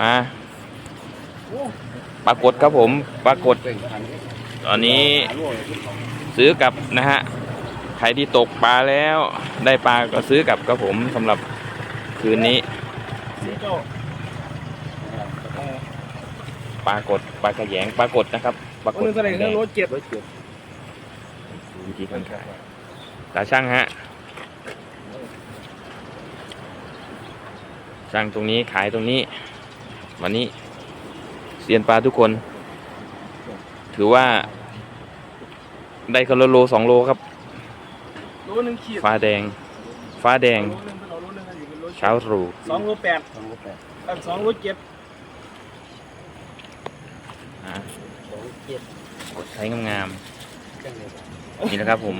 มาปรากฏครับผมปรากฏ ตอนนี้ซื้อกลับนะฮะใครที่ตกปลาแล้วได้ปลาก็ซื้อกลับครับผมสำหรับคืนนี้ปรากฏปลากระแยงปรากฏนะครับปรากฏนึงแสดงเรื่องรถเจ็บวิธีการขายตาช่างฮะช่างตรงนี้ขายตรงนี้ วันนี้เซียนปลาทุกคน ถือว่า ได้คนละโลสองโลครับ โลนึงขีดฟ้าแดง ฟ้าแดง โลนึงเป็นโลนึงอยู่เป็นโลเช้าตรู่สองโลแปดอันสองโลเจ็ดอะกดใช้งามๆนี่นะครับผม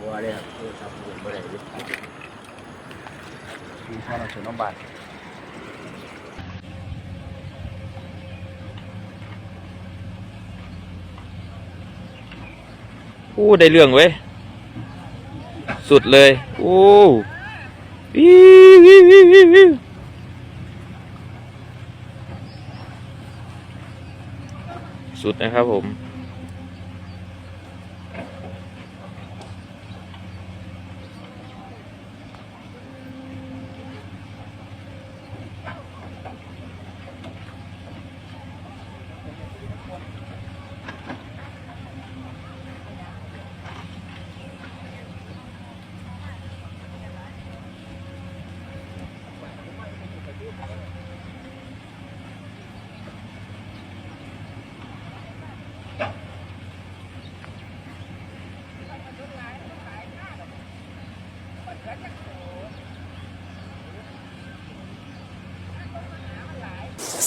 บัวเลยครับครับบัวเลยมีข้าวหน้าน้ำบาด อู้ได้เรื่องเว้ย สุดเลย โอ้วิวิววิววิววิวสุดนะครับผม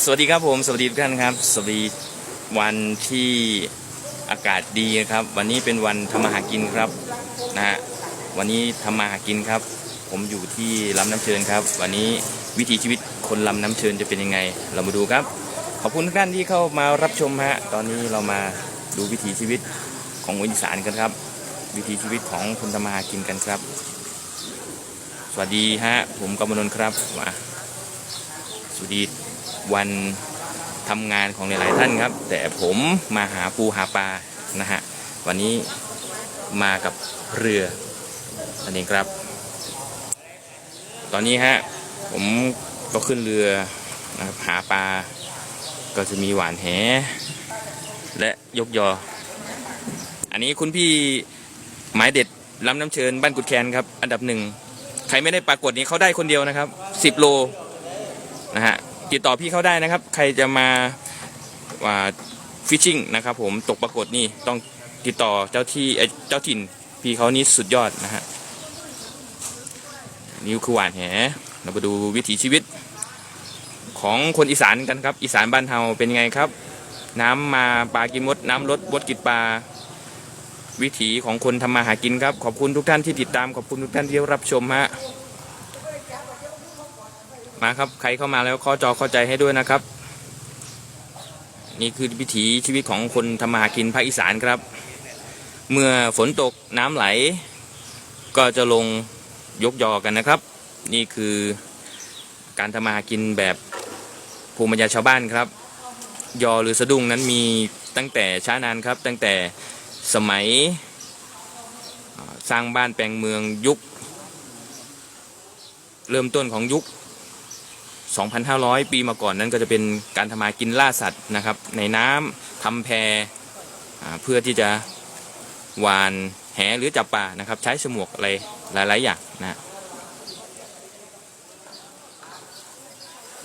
สวัสดีครับผมสวัสดีทุกท่านครับ สวัสดีวันที่อากาศดีนะครับ วันนี้เป็นวันทำมาหากินครับนะฮะวันนี้ทำมาหากินครับ ผมอยู่ที่ลำน้ำเชิญครับ วันนี้วิถีชีวิตคนลำน้ำเชิญจะเป็นยังไง เรามาดูครับ ขอบคุณทุกท่านที่เข้ามารับชมฮะตอนนี้เรามาดูวิถีชีวิตของคนอีสานกันครับ วิถีชีวิตของคนทำมาหากินกันครับ สวัสดีฮะผมกำมนนครับมาสวัสดี วันทำงานของหลายๆท่านครับ แต่ผมมาหาปูหาปลานะฮะวันนี้มากับเรือนั่นเองครับ ตอนนี้ฮะผมก็ขึ้นเรือนะครับหาปลาก็จะมีหวานแห และยกยอ อันนี้คุณพี่หมายเด็ดลำน้ำเชิญบ้านกุดแคนครับ อันดับหนึ่ง ใครไม่ได้ปรากฏนี้เขาได้คนเดียวนะครับสิบโลนะฮะ ติดต่อพี่เขาได้นะครับ ใครจะมาว่าฟิชชิ่งนะครับผมตกปรากฏนี่ต้องติดต่อเจ้าที่เจ้าถิ่นพี่เขานี่สุดยอดนะฮะนี่คือหวานแหเรามาดูวิถีชีวิต ของคนอีสานกันครับ อีสานบ้านเฮาเป็นยังไงครับ น้ำมาปลากินมด น้ำลดบดกินปลาวิถีของคนทำมาหากินครับ ขอบคุณทุกท่านที่ติดตามขอบคุณทุกท่านที่รับชมฮะ มาครับ ใครเข้ามาแล้วข้อจอเข้าใจให้ด้วยนะครับ นี่คือวิถีชีวิตของคนทำมาหากินภาคอีสานครับ เมื่อฝนตกน้ำไหล ก็จะลงยกยอกันนะครับ นี่คือการทำมาหากินแบบภูมิปัญญาชาวบ้านครับ ยอหรือสะดุ้งนั้นมีตั้งแต่ช้านานครับ ตั้งแต่สมัยสร้างบ้านแปลงเมืองยุค เริ่มต้นของยุค 2,500 ปีมาก่อนนั้นก็จะเป็นการทำมากินล่าสัตว์นะครับ ในน้ำทำแพเพื่อที่จะหวานแหหรือจับปลานะครับ ใช้ฉมวกอะไรหลาย ๆ อย่างนะ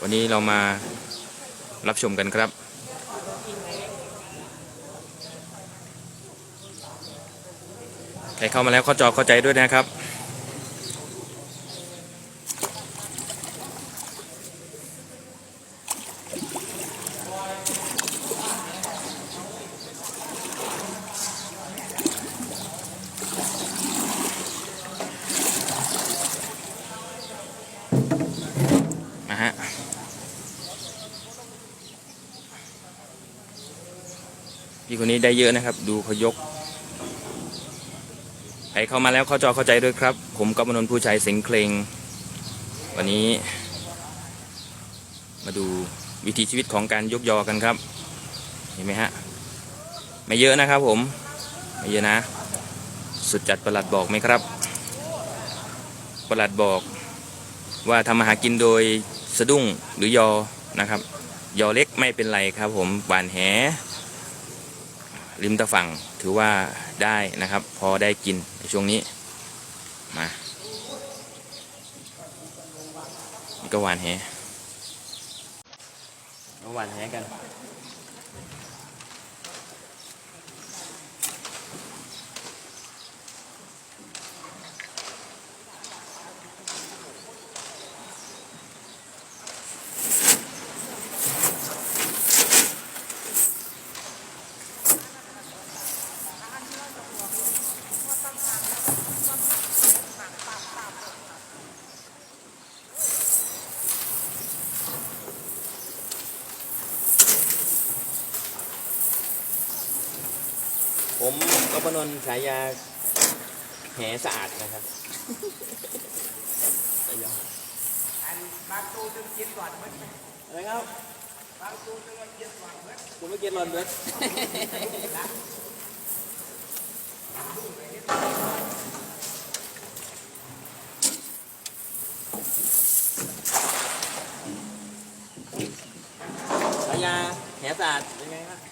วันนี้เรามารับชมกันครับใครเข้ามาแล้วข้าจอเข้าใจด้วยนะครับ พี่คนนี้ได้เยอะนะครับ ดูเขายกใครเข้ามาแล้วเข้าจอเข้าใจด้วยครับ ผมกำมนผู้ชัยสิงเคลงวันนี้ มาดูวิถีชีวิตของการยกยอกันครับ เห็นไหมฮะไม่เยอะนะครับผม ไม่เยอะนะ สุดจัดประหลัดบอกไหมครับ ประหลัดบอกว่าทำมาหากินโดยสะดุ้งหรือยอนะครับ ยอเล็กไม่เป็นไรครับผมหวานแห ริมตะฝั่งถือว่าได้นะครับ พอได้กินในช่วงนี้มานี่ก็หวานแหมาหวานแหกัน ผมก็ปนนท์ฉายาแหสะอาดนะครับฉายาบางตัวจะกินก่อนมันอะไรครับบางตัวจะกินก่อนเมันผมไม่เก็ตรอนเบิร์ดฉายาแหสะอาดยังไงครับ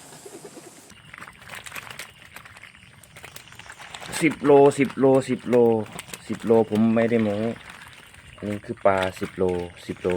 สิบโลสิบโลสิบโลสิบโลผมไม่ได้โม้อันนี้คือปลาสิบโลสิบโล